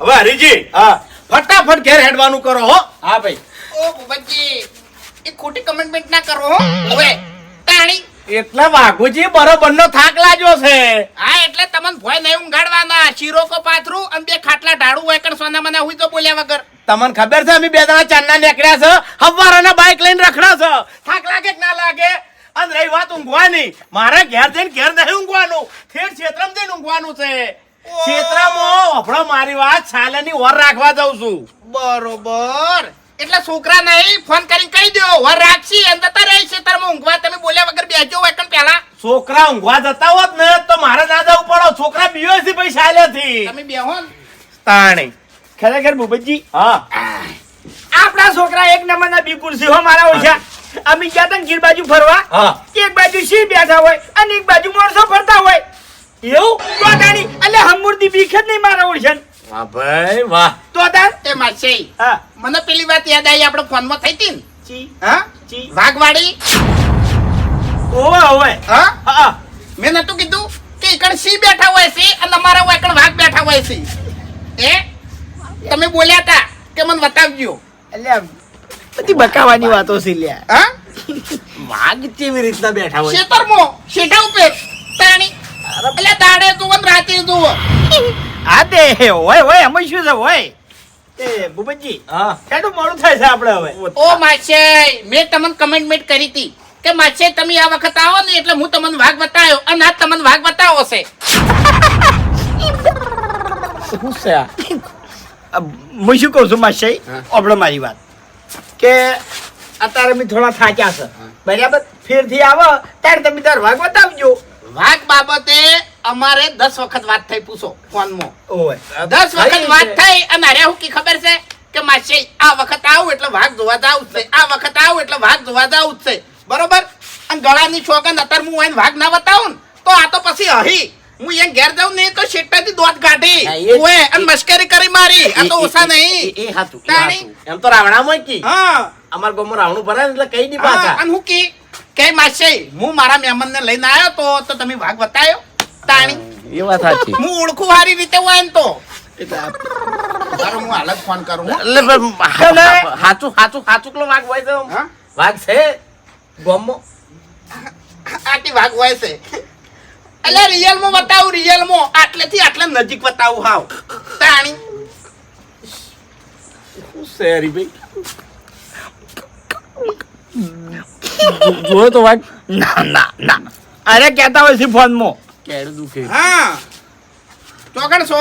હવે હરીજી હા. ફટાફટ ઘેર હેડવાનું કરો હો. હા ભાઈ. ઓ ભૂપતજી એ ખોટી કમેન્ટમેન્ટ ના કરો હો. હવે તાણી. એટલે વાઘુજી બરોબર નો થાક લાજો છે. હા એટલે તમને ભોય નહીં ઊંઘાડવાના શીરોકો પાથરું અને બે ખાટલા ઢાળું હોય કણ સોના મને હુઈ તો બોલ્યા વગર. તમને ખબર છે અમે બે દાણા ચાંદના નીકળ્યા છે? હવારાના બાઇક લઈને રખડા છે. થાક લાગે કે ના લાગે? અને રહી વાત ઊંઘવાની. મારે ઘેર જઈને ઘેર નહીં ઊંઘવાનું. ઠેઠ ક્ષેત્રમાં જઈને ઊંઘવાનું છે. ક્ષેત્રમાં આપણો મારી વાત સાલેની ઓર રાખવા જાઉં છું. બરોબર. એટલે છોકરા નહીં ફોન કરીને કહી દો વર રાખશી એમ જતા રહી ખેતરમાં ઊંઘવા તમે બોલ્યા વગર બેસજો પહેલા. છોકરા ઊંઘવા જતા હોત ને તો મારે ના જવું પડો. છોકરા બીઓ છે ભાઈ શાલેથી તમે બેહો. તાણી. ખરેખર ભૂપતજી હા. આપણા છોકરા એક નંબરના બિલકુલ છે હો મારા ઓછા. અમે ગયા તા ગીર બાજુ ફરવા? હા. એક બાજુ સિંહ બેઠા હોય અને એક બાજુ માણસો ફરતા હોય? એવું? તો તાણી એટલે હમુરદી બીખ જ નહીં મારા ઓળશન વાહ ભાઈ વાહ. તો તાર? એ માસે હા. મને પેલી વાત યાદ આવી આપણે ફોનમાં થઈ હતી ને? ચી. હા? ચી. વાઘવાડી? ઓવે ઓવે હા? હા. મેં નતું કીધું કે એકણ સી બેઠા હોય છે અને અમારા હોય એકણ વાઘ બેઠા હોય છે. એ? તમે બોલ્યા હતા કે મને બતાવજો. એટલે બધી બકાવાની વાતો છે લ્યા. હા? વાઘ કેવી રીતના બેઠા હોય? શેતરમો શેઠા ઉપર. એટલે તાડે તું ને રાતે તું. હા તે હોય હોય એમાં શું છે હોય? તે ભૂપતજી હા. કેટલું મોડું થાય છે આપણે હવે. ઓ માસે મેં તમને કમેન્ટમેન્ટ કરી હતી કે માસે તમે આ વખત આવો ને એટલે હું તમને વાઘ બતાવ્યો અને આ તમને વાઘ બતાવો છે. શું છે હું શું કહું છું હા. આપણે મારી વાત. કે અત્યારે અમે થોડા થાક્યા છે. બરાબર? ફેરથી આવો ત્યારે તમે તાર વાગ બતાવજો. વાઘ અમારે દસ વખત વાત થઈ પૂછો ફોનમાં. ઓય. દસ વખત વાત થઈ અને અરે હું કી ખબર છે કે માસી આ વખત આવું એટલે વાઘ જોવા જાવ છે આ વખત આવું એટલે વાઘ જોવા જાવ છે. બરોબર? અને ગળાની છોકન અત્યારે હું એને વાઘ ના બતાવું તો આ તો પછી હહી હું એને ઘેર જાઉં ને તો શેટાથી દોત કાઢી ઓએ અને મશ્કરી કરી મારી. આ તો ઓછા નહીં. એ હાતું. એમ તો રાવણામાં કી. હા. અમાર ગોમો રાવણું ભરાય એટલે કઈ દી પાછા. અને હું કી? કે માસે હું મારા મહેમાનને લઈને આવ્યો તો તો તમે ભાગ બતાવ્યો તાણી. એ વાત સાચી. હું ઓળખું સારી રીતે હોય ને તો. હું ફોન કરું એટલે હાચું હાચું હાચું કલો વાઘ હોય છે આમ? હા? વાઘ છે ગામમાં આટી વાઘ હોય છે. એટલે રિયલ બતાવું રિયલ આટલેથી આટલે નજીક બતાવું હાવ. તાણી. શું છે હરીભાઈ જોયો તો વાઘ ના ના ના. અરે કહેતા હોય છે ફોનમાં. કેડ દુખે. હા. ચોકડ છો?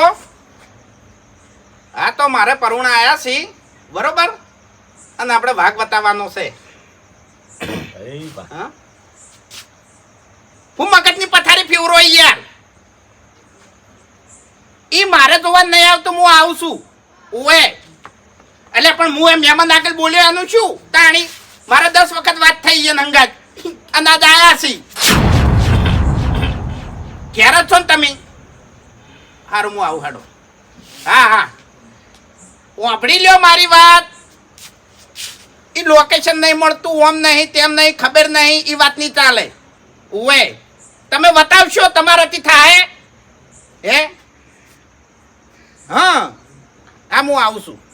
હા તો મારે પરુણા આયા છે. બરોબર? અને આપણે વાઘ બતાવવાનો છે. હા? હું મગજની પથારી ફીવરો યાર. ઈ મારે જોવા નહીં આવતું હું આવું છું. ઓએ એટલે પણ હું એમ મહેમાન આગળ બોલ્યો એનું શું? તાણી. મારે દસ વખત વાત થઈ છે નંગાજ. અનાજ આયા છે. ક્યારે છો ને તમે? હારું, હું આવું હાડો. હા હા. વાપરી લ્યો મારી વાત. એ લોકેશન નહીં મળતું, ઓમ નહીં, તેમ નહીં, ખબર નહીં એ વાત નહીં ચાલે. ઉવે, તમે બતાવશો તમારાથી થાય? હે? હા, આમ હું આવું છું.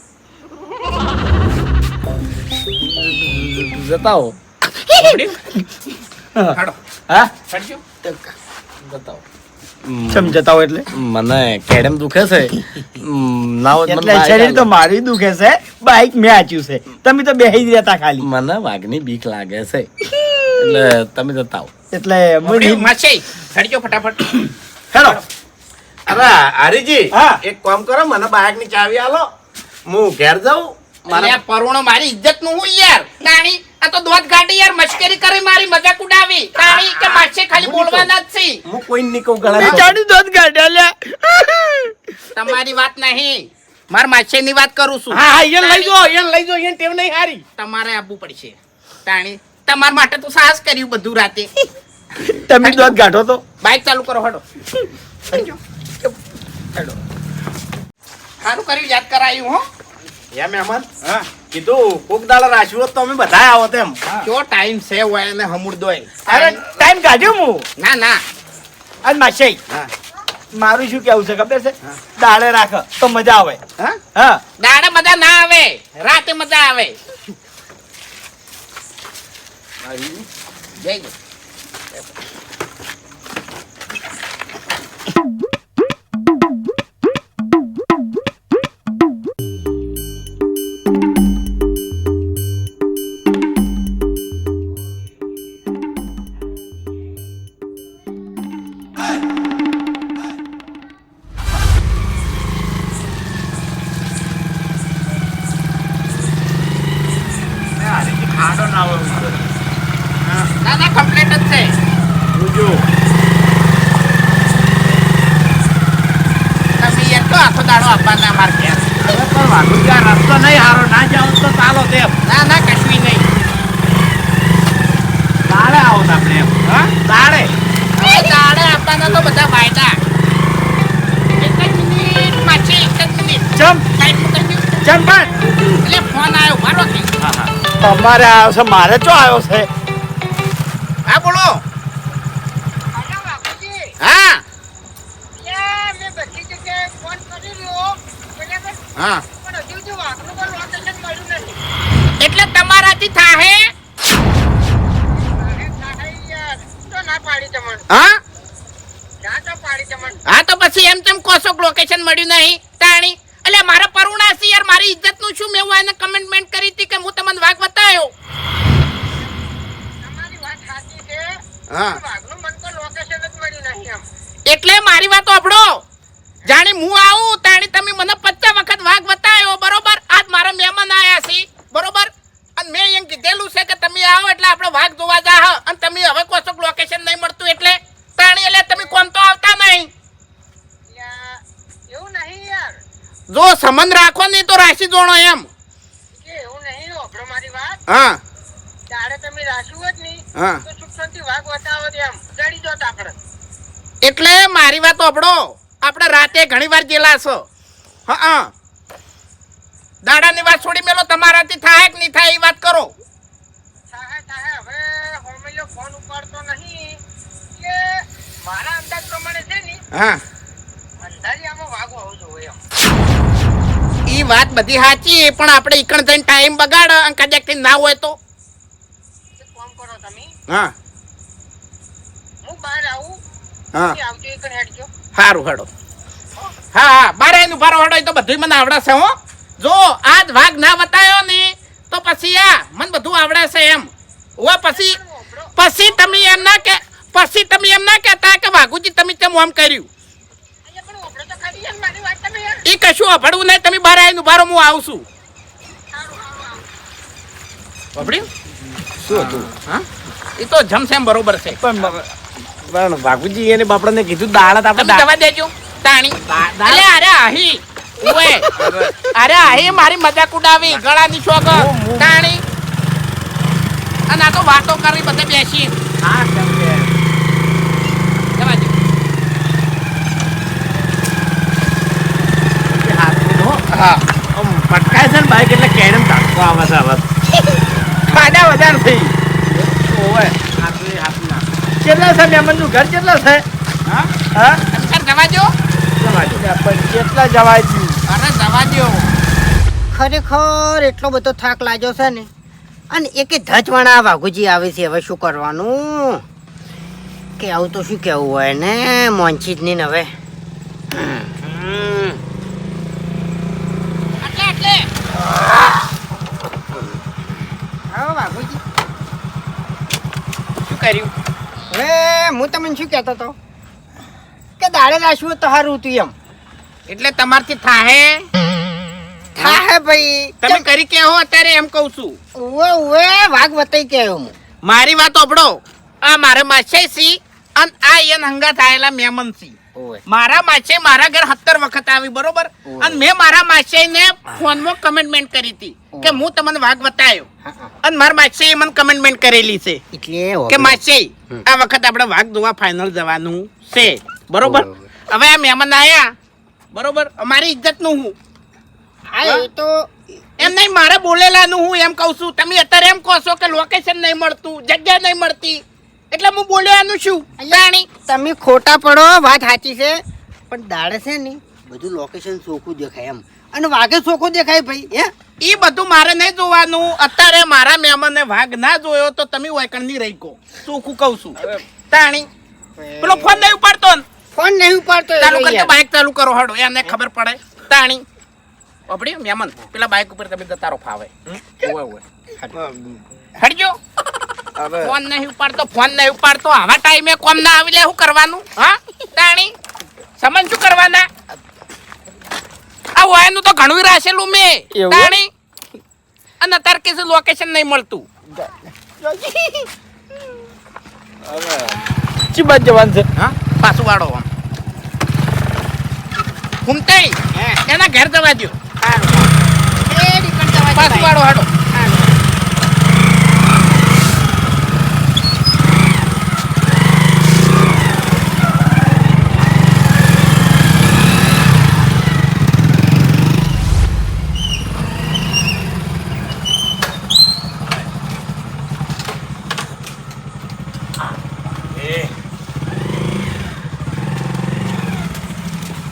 જતાઓ હો? હા સમજતા એટલે? મને કેડમ દુખે છે. ના એટલે શરીર તો મારી દુખે છે. બાઈક મેં આચ્યું છે. તમે તો બેહી જ રહેતા ખાલી. મને વાઘની બીક લાગે છે. એટલે તમે જતાઓ એટલે આપણે મને- માસે ફટાફટ. હેલો અરે હરીજી હા. એક કામ કરો મને બાઈકની ચાવી આલો. હું ઘેર જાઉં. મારે મારા પરુણો મારી ઇજ્જતનું હું યાર. તાણી આ તો દોત ગાડી યાર મશ્કરી કરી મારી મજાક ઉડાવી. તારી કે માછે ખાલી બોલવાના જ છે. હું કોઈ નહીં કહું ગળા ચાડી દોત ગાડી લ્યા તમારી વાત નહીં. માર માછે ની વાત કરું છું. હા હા એને લઈ જો એને લઈ જો એને ટેવ નહીં હારી. તમારે આપવું પડશે. તાણી તમારા માટે તો સાહસ કર્યું બધું રાતે. તમે દોત ગાઢો તો. બાઇક ચાલુ કરો હડો. હડો. સારું કર્યું યાદ કરાયું હો. યા મહેમાન. હા. કીધું કોક દાડા રાશિ હોત તો અમે બધા આવો તેમ. જો ટાઈમ છે હોય અને હમુર દોય. અરે ટાઈમ કાઢ્યો હું? ના ના. અને હા. મારું શું કેવું છે ખબર છે? દાડે રાખ તો મજા આવે. હા? હા. દાડે મજા ના આવે. રાતે મજા આવે. જય જય. આપવાના તો બધા વાયદા. એક જ મિનિટ એક જ. પણ એટલે ફોન આવ્યો મારો તમારે આવ્યો છે મારે ચો આવ્યો છે? હા બોલો. હા હા. એટલે તમારાથી થાહે અરે સાહેબ યાર, તો ના. પાડી તમને. હા ના તો પાડી તમને. હા તો પછી એમ તેમ કોશોક લોકેશન મળ્યું નહીં તાણી. એટલે મારા પરુણાસી યાર મારી ઇજ્જતનું શું મેં હું એને કમેન્ટમેન્ટ કરી હતી કે હું તમને વાઘ બતાવ્યો તમારી વાત સાચી છે. હા પણ વાઘનું મને કોઈ location જ મળ્યું નહીં એમ. એટલે મારી વાત સાંભળો જાણે હું આવું તાણી તમે મને પચાસ વખત વાઘ બતાવ્યો બરોબર આજ મારા મહેમાન આયા છે બરોબર અને મેં એમ કીધેલું છે કે તમે આવો એટલે આપણે વાઘ જોવા જા અને તમે હવે કોશો લોકેશન નહીં મળતું એટલે તાણી એટલે તમે કોમ તો આવતા નહીં યા, એવું નહીં યાર. જો સંબંધ રાખો નહીં તો રાશિ જોણો એમ કે એવું નહીં, હોભળો મારી વાત. હા દાડે તમે રાખ્યું હોતની, હા તો સુખ શાંતિ વાઘ બતાવો તો એમ. જડી જોત આપણે. એટલે મારી વાત આપણો આપણે રાતે ઘણી વાર ગયેલા છો. હા હા. દાડાની વાત છોડી મેલો તમારાથી થાય કે નહીં થાય એ વાત કરો. મારા અંદાજ પ્રમાણે છે ને હા. અંધારિયામાં જોઈએ. એમ. એ વાત બધી સાચી પણ આપણે ઈકણ થઈને ટાઈમ બગાડ અને કદાચ ના હોય તો. કોમ કરો તમે. હા. હું બહાર આવું હા. સારું હેડો. હા હા બારે એનું ભારો હેડો એ તો બધું મને આવડે છે હો. જો આજ વાઘ ના બતાયો ને તો પછી આ મને બધું આવડે છે એમ. ઓ પછી પછી તમે એમ ના કે પછી તમે એમ ના કહેતા કે વાઘુજી તમે તેમ આમ કર્યું? અહીંયા પણ ઓભળો તો ખરી યાર મારી વાત તમે યાર. એ કશું અભડવું નહીં તમે બારે આવીને ઉભારો હું આવું છું. સારું સારું આવું અભડ્યું? શું હતું? હા? એ તો જમસેમ બરોબર છે. પણ પણ બાપુજી એને બાપડાને કીધું દાળ આપણે જવા દેજો તાણી. અરે અરે આહી ઓએ અરે આહી મારી મજાક ઉડાવી ગળાની હું- તાણી. અને આ તો વાતો કરી બધે બેસી. હા હો. પટકાય છે ને બાઈક એટલે કેડમ તાકવો આવે છે હવે. ખાડા વધારે થઈ. ઓવે કેટલા છે મહેમાનનું ઘર કેટલા છે? હા? હા? જવા દો કેટલા જવાય છે અરે જવા દો ખરેખર એટલો બધો થાક લાગ્યો છે ને? અને એકે ધજવાણા વાઘુજી આવે છે. હવે શું કરવાનું? કે આવું તો શું કેવું હોય ને? મોંચી જ ને હવે. એટલે એટલે વાઘુજી. શું કર્યું? હવે હું તમને શું કહેતો હતો? કે દાડે લાશું તો સારું હતું એમ. એટલે તમારથી થાહે? થાહે હે ભાઈ. તમે કરી કે હો અત્યારે? એમ કહું છું. ઉવે ઉવે વાઘ બતાઈ કે હું. મારી વાત ઓભળો આ મારે માછે સી અને આ એન હંગા આયેલા મેમન સી ઓવે મારા માસે મારા ઘર સત્તર વખત આવી બરોબર? અને મેં મારા માછે ને ફોનમાં કમેન્ટમેન્ટ કરી હતી કે હું તમને વાઘ બતાવ્યો. અને મારા માસે મને કમેન્ટમેન્ટ કરેલી છે કે માછે આ વખત આપણે વાઘ ધોવા ફાઇનલ જવાનું છે. બરોબર? હવે આ મહેમાન આયા. બરોબર? અમારી ઇજ્જતનું હું. હા એ તો એમ નહીં મારે બોલેલાનું હું એમ કહું છું. તમે અત્યારે એમ કહો છો કે લોકેશન નહીં મળતું જગ્યા નહીં મળતી. એટલે હું બોલ્યાનું શું જાણી તમે ખોટા પડો વાત સાચી છે પણ દાડે છે ને બધું લોકેશન ચોખ્ખું દેખાય એમ. અને વાઘે ચોખ્ખું દેખાય ભાઈ હે? એ બધું મારે નહીં જોવાનું. અત્યારે મારા મહેમાને વાઘ ના જોયો તો તમે વૈકણની રહી કહો. ચોખ્ખું કહું છું. તાણી પેલો ફોન નહીં ઉપાડતો ને. ફોન નહીં ઉપાડતો ચાલુ કરજો બાઇક ચાલુ કરો હડો. એને ખબર પડે. તાણી ઓપડી મહેમાન. પેલા બાઇક ઉપર તમે જતા રહો ફાવે. ઓવે ઓવે હટજો. ફોન નહીં ઉપાડતો ફોન નહીં ઉપાડતો. આવા ટાઈમે કોમ ના આવી લે શું કરવાનું? હા? તાણી સમજ શું કરવાના? આ વાયનું તો ઘણું રાખેલું મેં. તાણી. અને અત્યારે કે લોકેશન નહીં મળતું. ચી બાજુ જવાનું છે? હા? પાછું વાળો આમ. ઘૂમતે એના ઘેર જવા દો પાછું વાળો હાડો.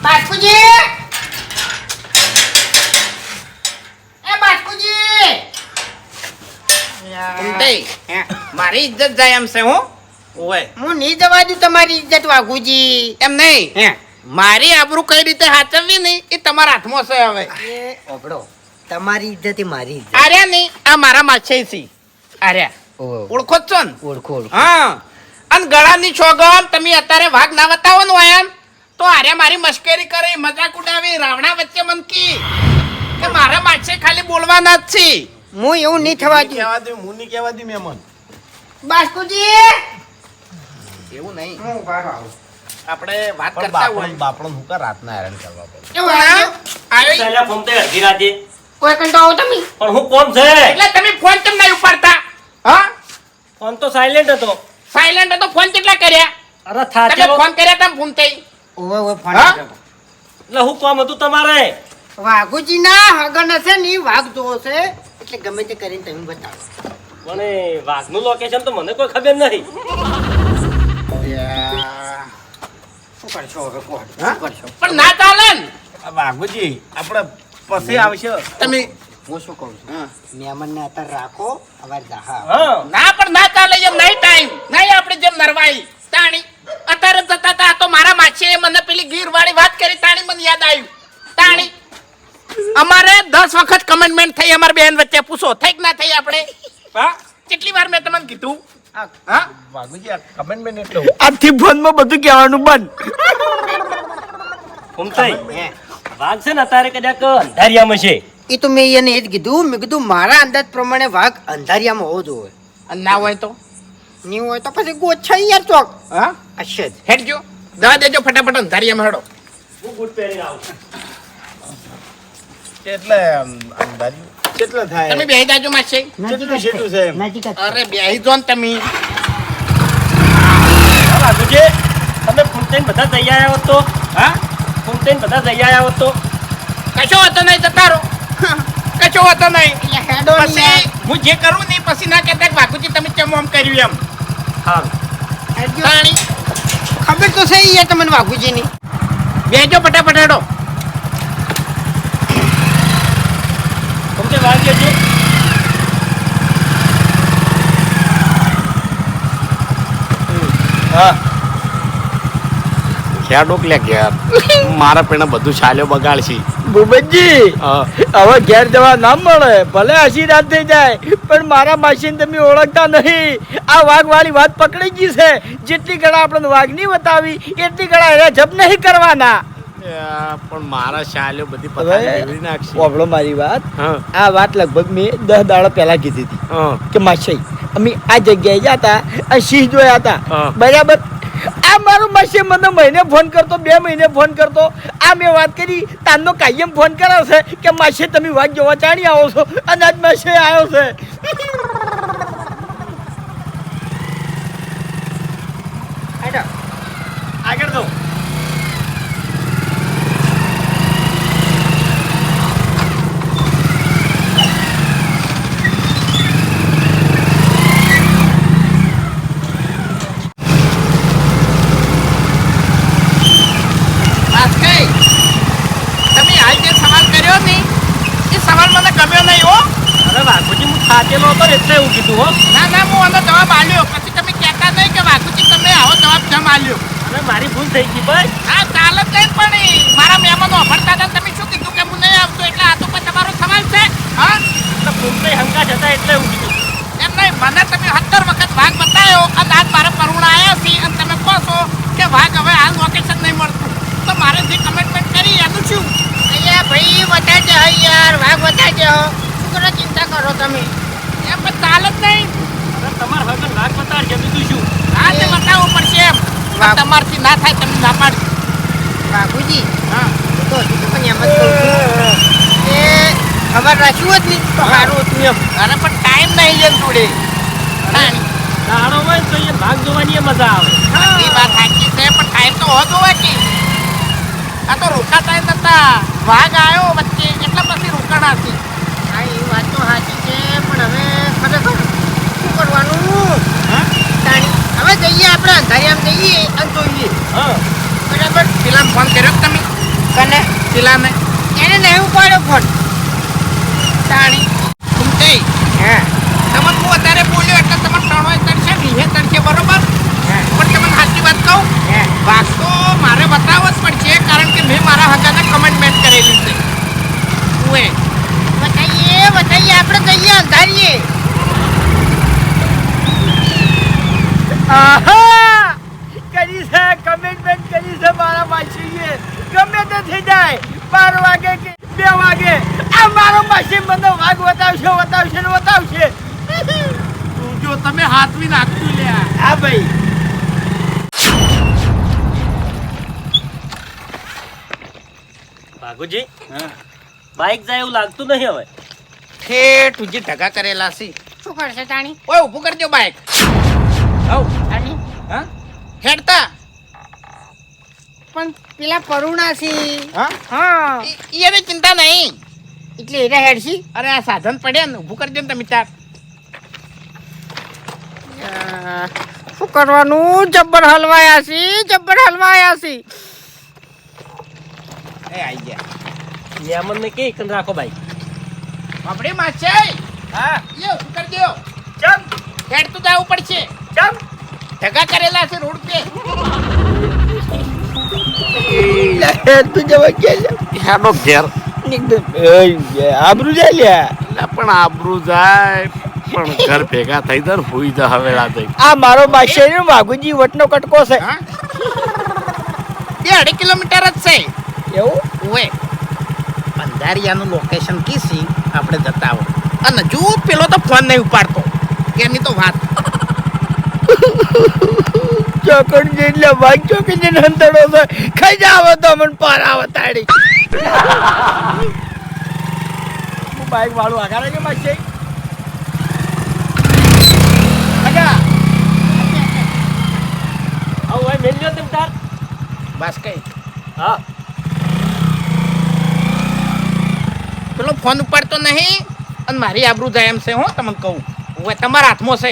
બાસ્કુજી એ બાસ્કુજી હે, મારી ઇજ્જત જાય એમ છે હું. ઓય. હું નહીં જવા દઉં તમારી ઇજ્જત વાઘુજી. એમ નહીં? હે. મારી આબરૂ કઈ રીતે હાચવવી નહીં? એ તમારા હાથમાં છે હવે. ઓબડો તમારી ઇજ્જત એ મારી ઇજ્જત. આર્યા નહીં આ મારા માછે છે આર્યા ઓળખો જ છો ને? ઓળખો ઓળખો. હા. અને ગળાની છોગન તમે અત્યારે વાઘ ના બતાવો ને એમ? તો આરે મારી મશ્કરી કરી મજાક ઉડાવી રાવણા વચ્ચે મનકી. કે મારા માછે ખાલી બોલવાના જ છે. હું એવું નહીં થવા દઉં. કહેવા દઉં હું નહીં કહેવા દઉં મહેમાન બાસ્કુજી! એવું નહીં. હું બહાર આવું. આપણે વાત કરતા હોય. બાપણ હું કા રાતના હેરાન કરવા પડે. એવું આવ્યું? પહેલા ફોન તે અડધી રાતે. કોઈ કંટો આવો તમે? પણ હું કોમ છે? એટલે તમે ફોન કેમ નહીં ઉપાડતા? હા? ફોન તો સાયલેન્ટ હતો. સાયલેન્ટ હતો ફોન કેટલા કર્યા? અરે તમે ફોન કર્યા તમે ફોન થઈ ઓવે ઓવે ફોન એટલે હું કોમ હતું તમારે? વાઘુજી ના હગન હશે ને વાઘ જોવો છે એટલે ગમે તે કરીને તમે બતાવો. પણ એ વાઘનું લોકેશન તો મને કોઈ ખબર નહીં શું કરશો હવે કહો શું કરશો? પણ ના ચાલે ને. વાઘુજી આપણે પછી આવશે. તમે હું શું કહું છું? મહેમાનને અત્યારે રાખો ના પણ ના ચાલે એમ નહીં. ટાઈમ નહીં આપણે જેમ નરવાઈ તાણી. અત્યારે જતા તા તો મારા માછીએ મને પેલી ગીર વાળી વાત કરી તાણી મને યાદ આવ્યું તાણી અમારે દસ વખત કમેન્ટમેન્ટ થઈ અમારી બેન વચ્ચે પૂછો. થઈ કે ના થઈ આપણે? હા? કેટલી વાર મેં તમને કીધું? હા? વાઘુજી કમેન્ટમેન્ટ એટલે આજથી ફોનમાં બધું કહેવાનું બંધ. ફૂમતાઈ વાઘ છે ને અત્યારે કદાચ અંધારિયામાં છે. એ તો મેં એને એ જ કીધું. મેં કીધું મારા અંદાજ પ્રમાણે વાઘ અંધારિયામાં હોવો જોઈએ. અને ના હોય તો? નહીં હોય તો પછી ગોચ્છા યાર ચોક. હા? અચ્છા હેડ હેડજો. દવા દેજો ફટાફટ અંધારિયામાં હેડો. હું બૂટ પહેરીને આવું કેટલે અંધારિયું કેટલા થાય? તમે બેહી જાજો માસે કેટલું છેટું છે અરે બેહી જો ને તમે. વાઘુજી તમે ફૂમતાઈને બધા જઈ આવ્યા હો તો. હા? ફૂલતેન બધા જઈ આવ્યા હો તો. કશો હતો નહીં જતા કશો હતો નહીં. ને પછી હું જે કરું ને પછી ના કહેતા બાકુજી તમે કેમ આમ કર્યું એમ? હા હેડજો. તાણી. ખબર તો છે યાર તમને વાઘુજીની. બેજો ફટાફટ હેડો. ફૂમતે હા. લેજો ખેડો કે ઘેર મારા પેણે બધું ચાલ્યો બગાડશી. ભૂપતજી હા. હવે ઘેર જવા ના મળે. ભલે આશીર્વાદ થઈ જાય પણ મારા માસીને તમે ઓળખતા નહીં. આ વાઘ વાળી વાત પકડી ગઈ છે. જેટલી ગળા આપણને વાઘ નહીં બતાવી એટલી ગળા એને જપ નહીં કરવાના. પણ મારા શાલ્યો બધી ફેરવી મારી વાત. આ વાત લગભગ મેં દસ દાડા પહેલા કીધી હતી કે માસી અમે આ જગ્યાએ જતા સિંહ જોયા હતા. બરાબર? આ મારો માસી મને મહિને ફોન કરતો, બે મહિને ફોન કરતો. આ મેં વાત કરી તાનો કાયમ ફોન કરે છે કે માસી તમે વાત જોવા ચાણી આવો છો? અને આજ માસી આવ્યો છે. આગળ દો આ કઈ તમે હાલ જે સવાલ કર્યો ને એ ગમ્યો નહીં હો. અરે વાઘુજી હું થાકેલો હતો એટલે એવું કીધું હો. ના ના હું આનો જવાબ આલ્યો. પછી તમે કહેતા નહીં કે વાઘુજી તમે આવો જવાબ જમ આલ્યો. અરે મારી ભૂલ થઈ ગઈ ભાઈ. હા ચાલે જ નહીં પણ મારા મહેમાનો અભડતા હતા તમે શું કીધું કે હું નહીં આવતો? એટલે આ તો કોઈ તમારો સવાલ છે. હા? એટલે ભૂલ હંકા જતા એટલે એવું કીધું. એમ નહીં મને તમે સત્તર વખત વાઘ બતાવ્યો અને આજ મારા કરુણા આવ્યા છે અને તમે કહો છો કે વાઘ હવે હાલ લોકેશન નહીં મળતું. તો મારે જે કમિટમેન્ટ કરી એનું શું? અહીંયા ભાઈ બતાવજો હો યાર વાઘ બતાવજો શું કરો ચિંતા કરો તમે? એમ પણ ચાલે જ નહીં. તમારે હવે વાઘ બતાડશે બીજું શું? હા તે બતાવવું પડશે એમ. તમારથી ના થાય તમે ના પાડજો બાપુજી હા. તો હજુ પણ એમ જ કહું છું. કે ખબર રાખ્યું જ નહીં? તો સારું હતું એમ. અરે પણ ટાઈમ નહીં જેમ જોડે. દાડો હોય તો એ ભાગ જોવાની મજા આવે. એ વાત સાચી છે પણ ટાઈમ તો હોતો હોય કે આ તો રોકાતા નતા. વાઘ આવ્યો વચ્ચે એટલા પછી રોકાણા છે? હા એ વાત તો સાચી છે પણ હવે ખરેખર શું કરવાનું? હા? તાણી હવે જઈએ આપણે અંધારિયામાં જઈએ અને જોઈએ. હા. બરાબર? પેલા ફોન કર્યો તમે? કને? પેલાને એને નહીં ઉપાડ્યો ફોન તાણી. સુમતે હા. તમને હું અત્યારે બોલ્યો એટલે તમને વાગે તરશે વીહે તરશે બરોબર પણ તમને સાચી વાત કહું હા વાઘ તો મારે બતાવવો જ પડશે કારણ કે મેં મારા હગાને કમેન્ટમેન્ટ કરેલી છે. ઓએ બતાઈએ બતાઈએ આપણે જઈએ અંધારીએ. આહા! કરી છે કમિટમેન્ટ કરી છે મારા માસીએ. ગમે તે થઈ જાય બાર વાગે કે બે વાગે આ મારો માસી મને વાઘ બતાવશે બતાવશે ને બતાવશે જો તમે હાથવી નાખતું લે આ ભાઈ. ભાગુજી બાઇક જાય એવું લાગતું નહીં હવે. ઠેઠ ઉજી ઢગા કરેલા છે. શું કરશે તાણી ઓય ઊભું કરજો બાઇક આવ. તાણી હા? હેડતા. પણ પેલા પરુણા છે. હા? હા. ઈ ચિંતા નહીં. એટલે એને હેડશી? અરે આ સાધન પડ્યા ને ઊભું કરજો ને તમે તાર શું કરવાનું? જબ્બર હલવાયા છે જબ્બર હલવાયા છે. એ આઈ ગયા. મહેમાન ને કે રાખો બાઈક આપણે માછે હા. ઊભું કરજો ચમ. હેડ તો જવું પડશે. ચમ. ઢગા કરેલા છે રોડ પે તું જવા કે હેડો ઘેર. આબરૂ જાય લ્યા પણ આબરૂ જાય. પણ ઘર ભેગા થઈ જાય ને હુઈ જા હવે થઈ આ મારો માસ ને વાઘુજી વટનો કટકો છે. હા? બે અઢી કિલોમીટર જ છે. એવું? ઓએ અંધારિયાનું લોકેશન કીસી આપણે જતા આવો અને જો પેલો તો ફોન નહીં ઉપાડતો. એની તો વાત. ચોકડ જેટલે વાઘ ચોકી જઈને હંતડો છે ખાઈ જાવ તો મને પાર આવે તાડી હું બાઈક વાળું આગળ કે માસી. આગા હવે હોય મેલ લ્યો તેમ તાર બસ કઈ. હા. પેલો ફોન ઉપાડતો નહીં અને મારી આબરૂ જાય એમ છે હું તમને કહું. હવે તમારા હાથમાં છે.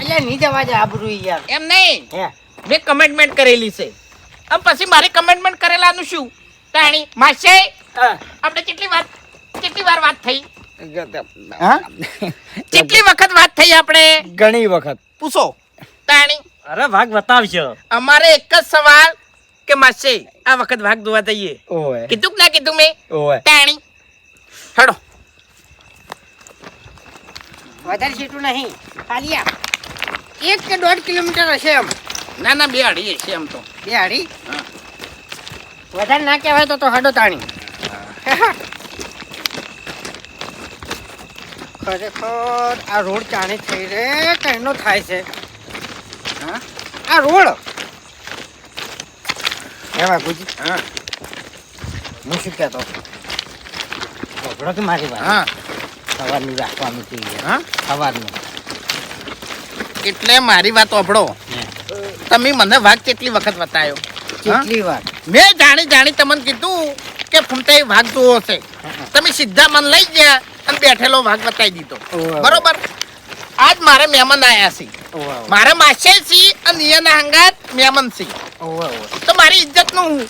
એટલે નહીં જવા જાય આબરૂ યાર. એમ નહીં. હે. મેં કમેન્ટમેન્ટ કરેલી છે. અને પછી મારી કમેન્ટમેન્ટ કરેલાનું શું? તાણી માસે આપણે કેટલી વાત કેટલી વાર વાત થઈ? કેટલી વખત વાત થઈ આપણે? ઘણી વખત. પૂછો. તાણી અરે વાઘ બતાવજો. અમારે એક જ સવાલ કે માસે આ વખત ભાગ જોવા જઈએ? કીધું કે ના કીધું મેં? ઓય. તાણી હેડો વધારે સીટું નહીં. ખાલી આમ. એક કે દોઢ કિલોમીટર હશે એમ. ના ના બે અઢી છે એમ તો. બે અઢી વધારે ના કહેવાય તો તો હડો તાણી. ખરેખર આ રોડ ચાણે થઈ રે કઈનો થાય છે? હા? આ રોડ? હે બાપુજી હા. હું શું કહેતો? મારી વાત. હા. સવારનું રાખવાનું જોઈએ. હા? સવારનું એટલે મારી વાત ઓભળો તમે મને વાઘ કેટલી વખત બતાવ્યો કેટલી વાર? મેં જાણી જાણી તમને કીધું કે ફૂમતે વાઘ જોવો છે. તમે સીધા મને લઈ ગયા અને બેઠેલો વાઘ બતાવી દીધો. બરોબર? આજ મારે મહેમાન આવ્યા છે. મારે માસે છે અને એના હંગાત મહેમાન છે. તો મારી ઇજ્જતનું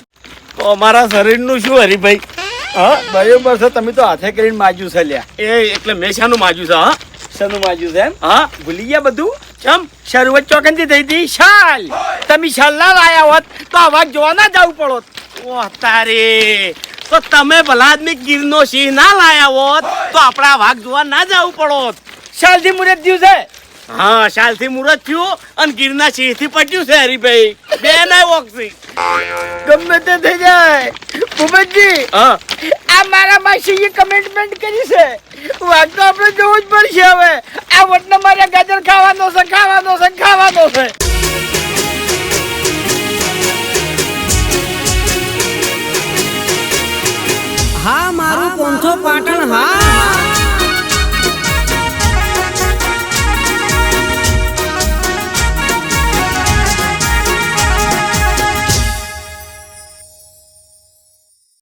અમારા શરીરનું શું હરીભાઈ? હા બરાબર છે. તમે તો હાથે કરીને માજ્યું છે લ્યા. એ એટલે મેં શાનું માજ્યું છે હા? શાનું માજ્યું છે એમ? હા. ભૂલી ગયા બધું? કેમ શરૂઆત ચોકનથી થઈ હતી. શાલ! તમે શાલ ના લાયા હોત તો આ વાઘ જોવા ના જવું પડોત. ઓહ તારે. તો તમે ભલા આદમી ગીરનો સિંહ ના લાયા હોત તો આપણા વાઘ જોવા ના જવું પડોત. શાલથી મુરત થયું છે? હા શાલથી મુરત થયું અને ગીરના સિંહથી પટ્યું છે હરીભાઈ. બે ના ઓક્સી ગમે તે થઈ જાય. ભૂપતજી હા. આ મારા માસીએ કમિટમેન્ટ કરી છે. વાત તો આપણે જોવું જ પડશે હવે. આ વટને મારે ગાજર ખાવાનો છે ખાવાનો છે ખાવાનો છે. હા મારું પોંચો પાટણ